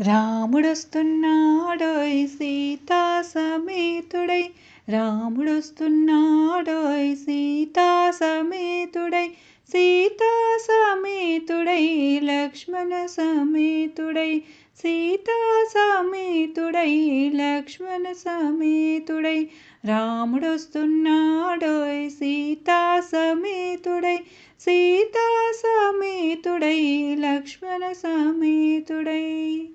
రాముడొస్తున్నాడోయ్ సీతా సమేతుడై. రాముడొస్తున్నాడోయ్ సీతా సమేతుడై. సీతా సమేతుడై లక్ష్మణ సమేతుడై. సీతా సమేతుడై లక్ష్మణ సమేతుడై. రాముడొస్తున్నాడోయ్ సీతా సమేతుడై. సీతా సమేతుడై లక్ష్మణ సమేతుడై.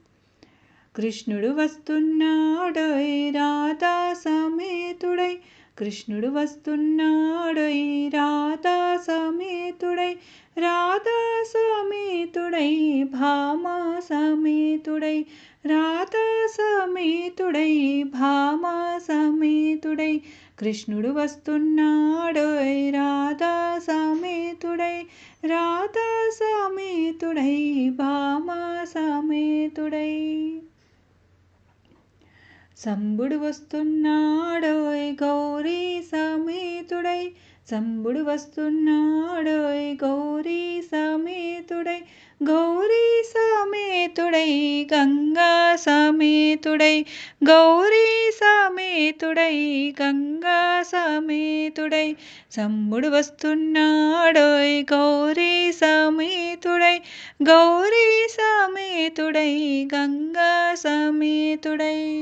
కృష్ణుడు వస్తున్నాడోయ్ రాధా సమేతుడై. కృష్ణుడు వస్తున్నాడోయ్ రాధా సమేతుడై. రాధా సమేతుడై భామా సమేతుడై. రాధా సమేతుడై భామా సమేతుడై. కృష్ణుడు వస్తున్నాడోయ్ రాధా సమేతుడై. రాధా సమేతుడై భామా సమేతుడై. సంబుడు వస్తున్నాడోయ్ గౌరీ సమేతుడై. సంబుడు వస్తున్నాడోయ్ గౌరీ సమేతుడై. గౌరీ సమేతుడై గంగా సమేతుడై. గౌరీ సమేతుడై గంగా సమేతుడై. సంబుడు వస్తున్నాడోయ్ గౌరీ సమేతుడై. గౌరీ సమేతుడై గంగా సమేతుడై.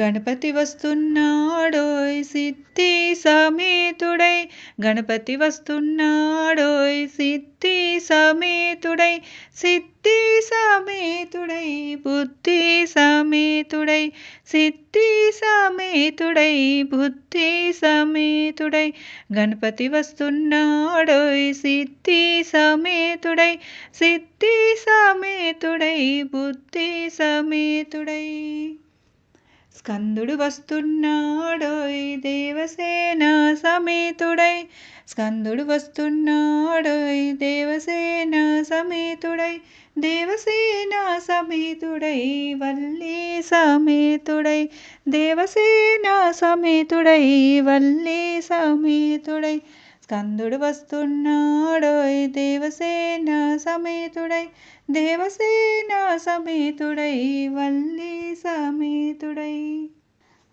గణపతి వస్తున్నాడోయ్ సిద్ధి సమేతుడై. గణపతి వస్తున్నాడోయ్ సిద్ధి సమేతుడై. సిద్ధి సమేతుడై బుద్ధి సమేతుడై. సిద్ధి సమేతుడై బుద్ధి సమేతుడై. గణపతి వస్తున్నాడోయ్ సిద్ధి సమేతుడై. సిద్ధి సమేతుడై బుద్ధి సమేతుడై. స్కందుడు వస్తున్నాడోయ్ దేవసేన సమేతుడై. స్కందుడు వస్తున్నాడోయ్ దేవసేన సమేతుడై. దేవసేన సమేతుడై వల్లి సమేతుడై. దేవసేన సమేతుడై వల్లి సమేతుడై. స్కందుడు వస్తున్నాడోయ్ దేవసేన సమేతుడై దేవసేన సమేతుడై వల్లి సమేతుడై.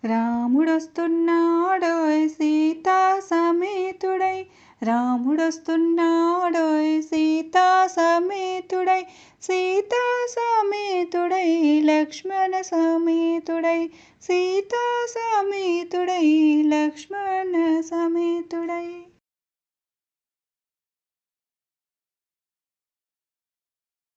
రాముడొస్తున్నాడోయ్ సీతా సమేతుడై రాముడొస్తున్నాడోయ్ సీతా సమేతుడై సీతా సమేతుడై లక్ష్మణ సమేతుడై సీతా సమేతుడై లక్ష్మణ సమేతుడై.